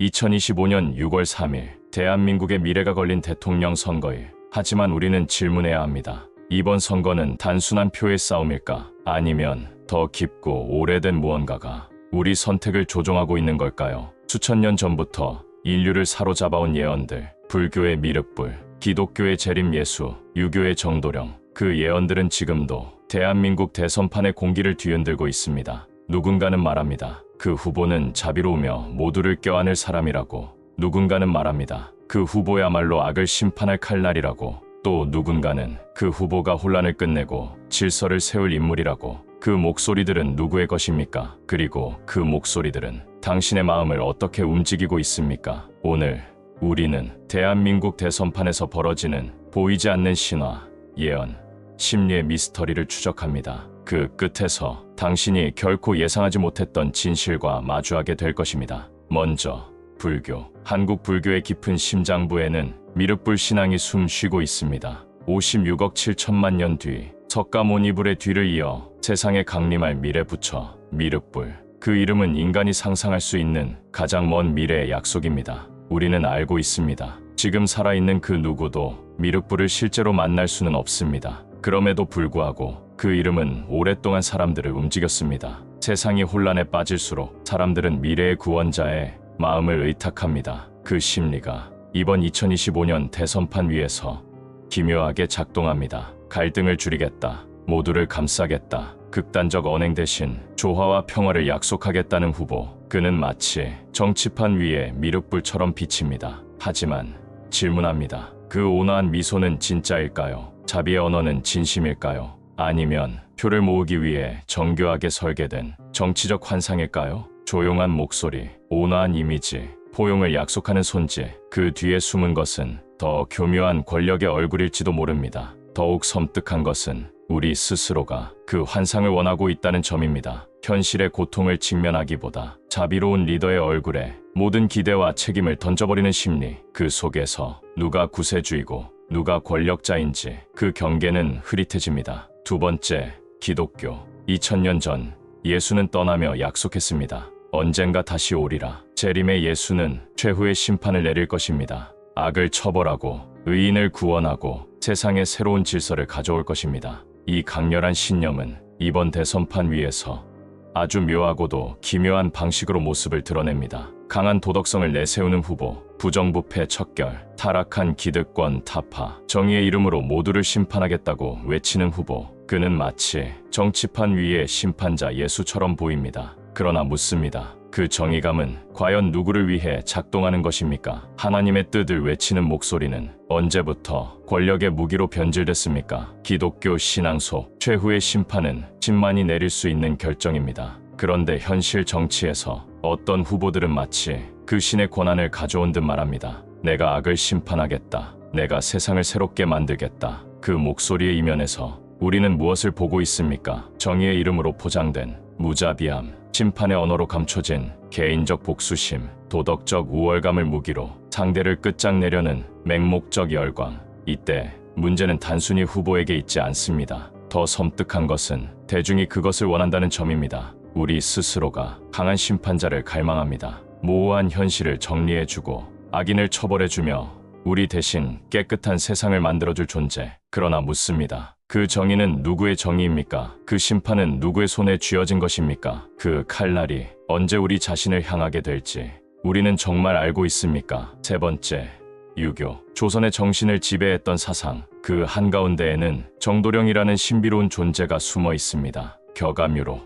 2025년 6월 3일 대한민국의 미래가 걸린 대통령 선거일. 하지만 우리는 질문해야 합니다. 이번 선거는 단순한 표의 싸움일까? 아니면 더 깊고 오래된 무언가가 우리 선택을 조종하고 있는 걸까요? 수천 년 전부터 인류를 사로잡아온 예언들, 불교의 미륵불, 기독교의 재림 예수, 유교의 정도령, 그 예언들은 지금도 대한민국 대선판의 공기를 뒤흔들고 있습니다. 누군가는 말합니다. 그 후보는 자비로우며 모두를 껴안을 사람이라고. 누군가는 말합니다. 그 후보야말로 악을 심판할 칼날이라고. 또 누군가는 그 후보가 혼란을 끝내고 질서를 세울 인물이라고. 그 목소리들은 누구의 것입니까? 그리고 그 목소리들은 당신의 마음을 어떻게 움직이고 있습니까? 오늘 우리는 대한민국 대선판에서 벌어지는 보이지 않는 신화, 예언, 심리의 미스터리를 추적합니다. 그 끝에서 당신이 결코 예상하지 못했던 진실과 마주하게 될 것입니다. 먼저 불교, 한국 불교의 깊은 심장부에는 미륵불 신앙이 숨 쉬고 있습니다. 56억 7천만 년 뒤 석가모니불의 뒤를 이어 세상에 강림할 미래 부처 미륵불. 그 이름은 인간이 상상할 수 있는 가장 먼 미래의 약속입니다. 우리는 알고 있습니다. 지금 살아있는 그 누구도 미륵불을 실제로 만날 수는 없습니다. 그럼에도 불구하고 그 이름은 오랫동안 사람들을 움직였습니다. 세상이 혼란에 빠질수록 사람들은 미래의 구원자의 마음을 의탁합니다. 그 심리가 이번 2025년 대선판 위에서 기묘하게 작동합니다. 갈등을 줄이겠다. 모두를 감싸겠다. 극단적 언행 대신 조화와 평화를 약속하겠다는 후보. 그는 마치 정치판 위에 미륵불처럼 비칩니다. 하지만 질문합니다. 그 온화한 미소는 진짜일까요? 자비의 언어는 진심일까요? 아니면 표를 모으기 위해 정교하게 설계된 정치적 환상일까요? 조용한 목소리, 온화한 이미지, 포용을 약속하는 손짓, 그 뒤에 숨은 것은 더 교묘한 권력의 얼굴일지도 모릅니다. 더욱 섬뜩한 것은 우리 스스로가 그 환상을 원하고 있다는 점입니다. 현실의 고통을 직면하기보다 자비로운 리더의 얼굴에 모든 기대와 책임을 던져버리는 심리, 그 속에서 누가 구세주이고 누가 권력자인지 그 경계는 흐릿해집니다. 두 번째, 기독교. 2000년 전 예수는 떠나며 약속했습니다. 언젠가 다시 오리라. 재림의 예수는 최후의 심판을 내릴 것입니다. 악을 처벌하고 의인을 구원하고 세상에 새로운 질서를 가져올 것입니다. 이 강렬한 신념은 이번 대선판 위에서 아주 묘하고도 기묘한 방식으로 모습을 드러냅니다. 강한 도덕성을 내세우는 후보, 부정부패 척결, 타락한 기득권 타파, 정의의 이름으로 모두를 심판하겠다고 외치는 후보. 그는 마치 정치판 위의 심판자 예수처럼 보입니다. 그러나 묻습니다. 그 정의감은 과연 누구를 위해 작동하는 것입니까? 하나님의 뜻을 외치는 목소리는 언제부터 권력의 무기로 변질됐습니까? 기독교 신앙 속 최후의 심판은 진만이 내릴 수 있는 결정입니다. 그런데 현실 정치에서 어떤 후보들은 마치 그 신의 권한을 가져온 듯 말합니다. 내가 악을 심판하겠다. 내가 세상을 새롭게 만들겠다. 그 목소리의 이면에서 우리는 무엇을 보고 있습니까? 정의의 이름으로 포장된 무자비함, 심판의 언어로 감춰진 개인적 복수심, 도덕적 우월감을 무기로 상대를 끝장내려는 맹목적 열광. 이때 문제는 단순히 후보에게 있지 않습니다. 더 섬뜩한 것은 대중이 그것을 원한다는 점입니다. 우리 스스로가 강한 심판자를 갈망합니다. 모호한 현실을 정리해주고 악인을 처벌해주며 우리 대신 깨끗한 세상을 만들어줄 존재. 그러나 묻습니다. 그 정의는 누구의 정의입니까? 그 심판은 누구의 손에 쥐어진 것입니까? 그 칼날이 언제 우리 자신을 향하게 될지 우리는 정말 알고 있습니까? 세 번째, 유교. 조선의 정신을 지배했던 사상. 그 한가운데에는 정도령이라는 신비로운 존재가 숨어 있습니다. 격암유로,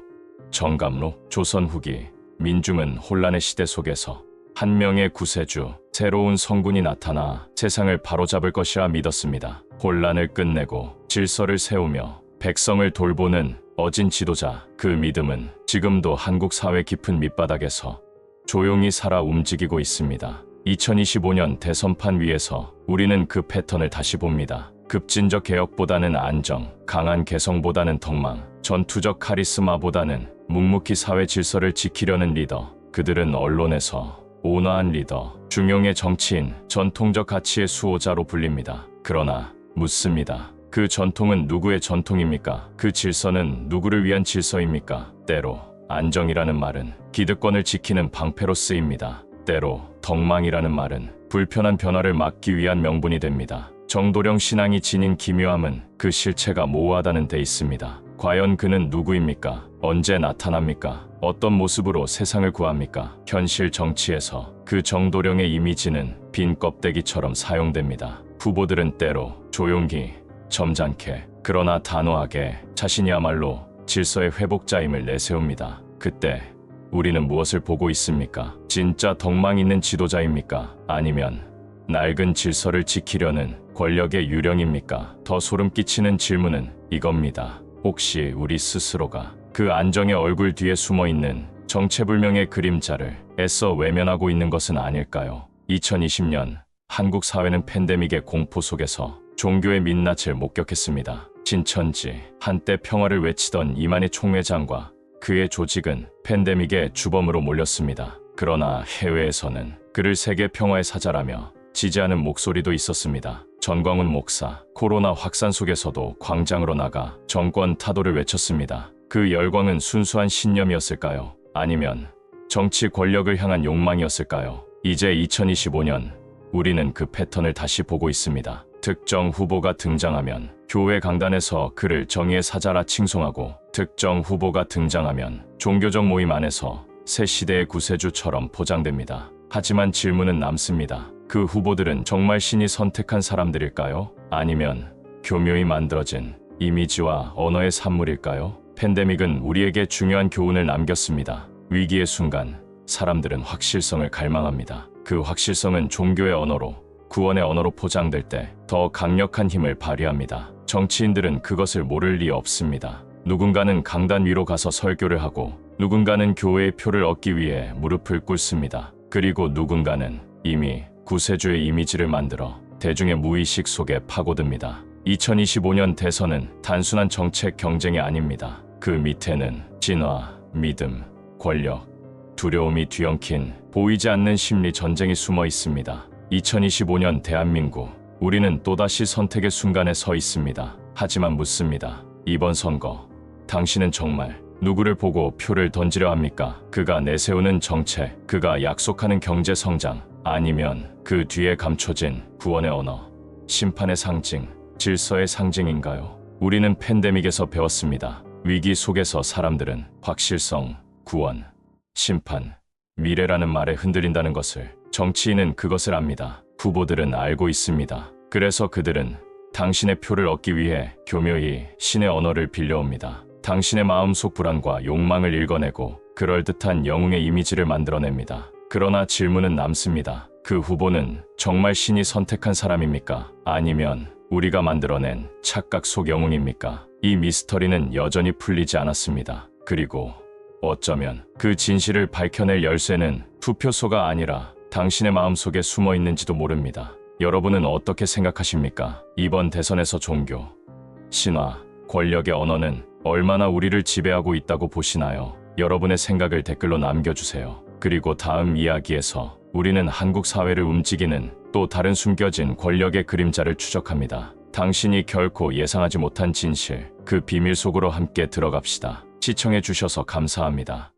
정감로, 조선 후기. 민중은 혼란의 시대 속에서 한 명의 구세주, 새로운 성군이 나타나 세상을 바로잡을 것이라 믿었습니다. 혼란을 끝내고 질서를 세우며 백성을 돌보는 어진 지도자, 그 믿음은 지금도 한국 사회 깊은 밑바닥에서 조용히 살아 움직이고 있습니다. 2025년 대선판 위에서 우리는 그 패턴을 다시 봅니다. 급진적 개혁보다는 안정, 강한 개성보다는 덕망, 전투적 카리스마보다는 묵묵히 사회 질서를 지키려는 리더. 그들은 언론에서 온화한 리더, 중용의 정치인, 전통적 가치의 수호자로 불립니다. 그러나 묻습니다. 그 전통은 누구의 전통입니까? 그 질서는 누구를 위한 질서입니까? 때로 안정이라는 말은 기득권을 지키는 방패로 쓰입니다. 때로 덕망이라는 말은 불편한 변화를 막기 위한 명분이 됩니다. 정도령 신앙이 지닌 기묘함은 그 실체가 모호하다는 데 있습니다. 과연 그는 누구입니까? 언제 나타납니까? 어떤 모습으로 세상을 구합니까? 현실 정치에서 그 정도령의 이미지는 빈 껍데기처럼 사용됩니다. 후보들은 때로 조용히, 점잖게, 그러나 단호하게 자신이야말로 질서의 회복자임을 내세웁니다. 그때 우리는 무엇을 보고 있습니까? 진짜 덕망 있는 지도자입니까? 아니면 낡은 질서를 지키려는 권력의 유령입니까? 더 소름 끼치는 질문은 이겁니다. 혹시 우리 스스로가 그 안정의 얼굴 뒤에 숨어 있는 정체불명의 그림자를 애써 외면하고 있는 것은 아닐까요? 2020년 한국 사회는 팬데믹의 공포 속에서 종교의 민낯을 목격했습니다. 진천지 한때 평화를 외치던 이만희 총회장과 그의 조직은 팬데믹의 주범으로 몰렸습니다. 그러나 해외에서는 그를 세계 평화의 사자라며 지지하는 목소리도 있었습니다. 전광훈 목사, 코로나 확산 속에서도 광장으로 나가 정권 타도를 외쳤습니다. 그 열광은 순수한 신념이었을까요? 아니면 정치 권력을 향한 욕망이었을까요? 이제 2025년 우리는 그 패턴을 다시 보고 있습니다. 특정 후보가 등장하면 교회 강단에서 그를 정의의 사자라 칭송하고 특정 후보가 등장하면 종교적 모임 안에서 새 시대의 구세주처럼 포장됩니다. 하지만 질문은 남습니다. 그 후보들은 정말 신이 선택한 사람들일까요? 아니면 교묘히 만들어진 이미지와 언어의 산물일까요? 팬데믹은 우리에게 중요한 교훈을 남겼습니다. 위기의 순간 사람들은 확실성을 갈망합니다. 그 확실성은 종교의 언어로 구원의 언어로 포장될 때 더 강력한 힘을 발휘합니다. 정치인들은 그것을 모를 리 없습니다. 누군가는 강단 위로 가서 설교를 하고 누군가는 교회의 표를 얻기 위해 무릎을 꿇습니다. 그리고 누군가는 이미 구세주의 이미지를 만들어 대중의 무의식 속에 파고듭니다. 2025년 대선은 단순한 정책 경쟁이 아닙니다. 그 밑에는 진화, 믿음, 권력, 두려움이 뒤엉킨 보이지 않는 심리 전쟁이 숨어 있습니다. 2025년 대한민국, 우리는 또다시 선택의 순간에 서 있습니다. 하지만 묻습니다. 이번 선거, 당신은 정말 누구를 보고 표를 던지려 합니까? 그가 내세우는 정책, 그가 약속하는 경제 성장, 아니면 그 뒤에 감춰진 구원의 언어, 심판의 상징, 질서의 상징인가요? 우리는 팬데믹에서 배웠습니다. 위기 속에서 사람들은 확실성, 구원, 심판, 미래라는 말에 흔들린다는 것을 정치인은 그것을 압니다. 후보들은 알고 있습니다. 그래서 그들은 당신의 표를 얻기 위해 교묘히 신의 언어를 빌려옵니다. 당신의 마음속 불안과 욕망을 읽어내고 그럴듯한 영웅의 이미지를 만들어냅니다. 그러나 질문은 남습니다. 그 후보는 정말 신이 선택한 사람입니까? 아니면 우리가 만들어낸 착각 속 영웅입니까? 이 미스터리는 여전히 풀리지 않았습니다. 그리고 어쩌면 그 진실을 밝혀낼 열쇠는 투표소가 아니라 당신의 마음속에 숨어 있는지도 모릅니다. 여러분은 어떻게 생각하십니까? 이번 대선에서 종교, 신화, 권력의 언어는 얼마나 우리를 지배하고 있다고 보시나요? 여러분의 생각을 댓글로 남겨주세요. 그리고 다음 이야기에서 우리는 한국 사회를 움직이는 또 다른 숨겨진 권력의 그림자를 추적합니다. 당신이 결코 예상하지 못한 진실, 그 비밀 속으로 함께 들어갑시다. 시청해 주셔서 감사합니다.